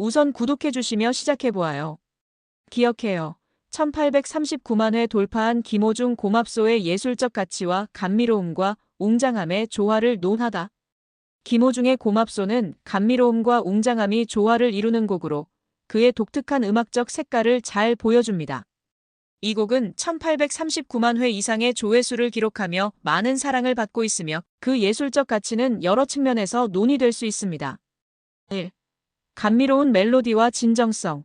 우선 구독해주시며 시작해보아요. 기억해요. 1839만 회 돌파한 김호중 고맙소의 예술적 가치와 감미로움과 웅장함의 조화를 논하다. 김호중의 고맙소는 감미로움과 웅장함이 조화를 이루는 곡으로 그의 독특한 음악적 색깔을 잘 보여줍니다. 이 곡은 1839만 회 이상의 조회수를 기록하며 많은 사랑을 받고 있으며 그 예술적 가치는 여러 측면에서 논의될 수 있습니다. 1. 감미로운 멜로디와 진정성.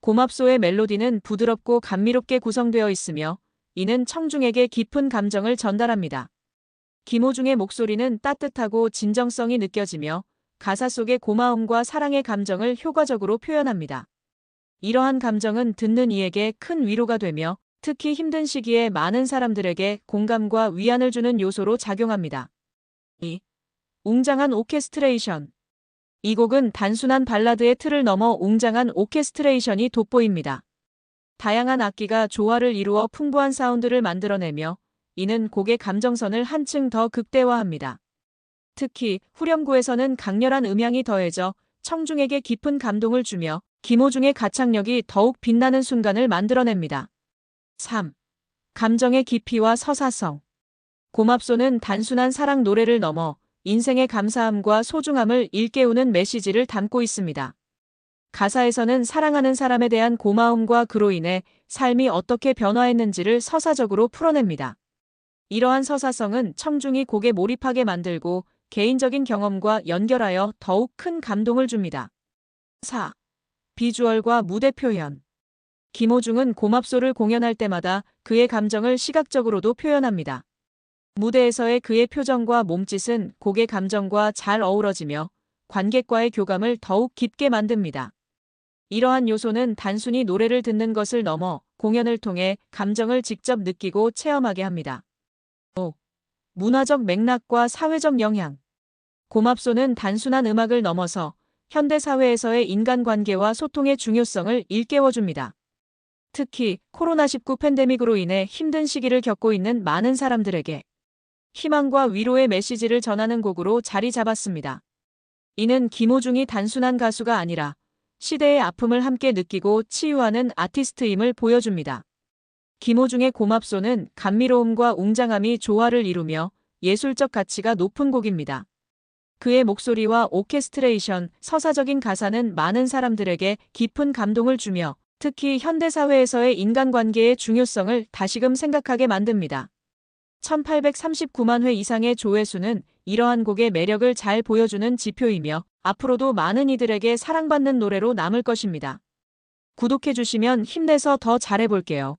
고맙소의 멜로디는 부드럽고 감미롭게 구성되어 있으며 이는 청중에게 깊은 감정을 전달합니다. 김호중의 목소리는 따뜻하고 진정성이 느껴지며 가사 속의 고마움과 사랑의 감정을 효과적으로 표현합니다. 이러한 감정은 듣는 이에게 큰 위로가 되며 특히 힘든 시기에 많은 사람들에게 공감과 위안을 주는 요소로 작용합니다. 2. 웅장한 오케스트레이션. 이 곡은 단순한 발라드의 틀을 넘어 웅장한 오케스트레이션이 돋보입니다. 다양한 악기가 조화를 이루어 풍부한 사운드를 만들어내며 이는 곡의 감정선을 한층 더 극대화합니다. 특히 후렴구에서는 강렬한 음향이 더해져 청중에게 깊은 감동을 주며 김호중의 가창력이 더욱 빛나는 순간을 만들어냅니다. 3. 감정의 깊이와 서사성. 고맙소는 단순한 사랑 노래를 넘어 인생의 감사함과 소중함을 일깨우는 메시지를 담고 있습니다. 가사에서는 사랑하는 사람에 대한 고마움과 그로 인해 삶이 어떻게 변화했는지를 서사적으로 풀어냅니다. 이러한 서사성은 청중이 곡에 몰입하게 만들고 개인적인 경험과 연결하여 더욱 큰 감동을 줍니다. 4. 비주얼과 무대 표현. 김호중은 고맙소를 공연할 때마다 그의 감정을 시각적으로도 표현합니다. 무대에서의 그의 표정과 몸짓은 곡의 감정과 잘 어우러지며 관객과의 교감을 더욱 깊게 만듭니다. 이러한 요소는 단순히 노래를 듣는 것을 넘어 공연을 통해 감정을 직접 느끼고 체험하게 합니다. 5. 문화적 맥락과 사회적 영향. 고맙소는 단순한 음악을 넘어서 현대 사회에서의 인간관계와 소통의 중요성을 일깨워줍니다. 특히 코로나19 팬데믹으로 인해 힘든 시기를 겪고 있는 많은 사람들에게 희망과 위로의 메시지를 전하는 곡으로 자리 잡았습니다. 이는 김호중이 단순한 가수가 아니라 시대의 아픔을 함께 느끼고 치유하는 아티스트임을 보여줍니다. 김호중의 고맙소는 감미로움과 웅장함이 조화를 이루며 예술적 가치가 높은 곡입니다. 그의 목소리와 오케스트레이션, 서사적인 가사는 많은 사람들에게 깊은 감동을 주며 특히 현대사회에서의 인간관계의 중요성을 다시금 생각하게 만듭니다. 1839만 회 이상의 조회수는 이러한 곡의 매력을 잘 보여주는 지표이며 앞으로도 많은 이들에게 사랑받는 노래로 남을 것입니다. 구독해주시면 힘내서 더 잘해볼게요.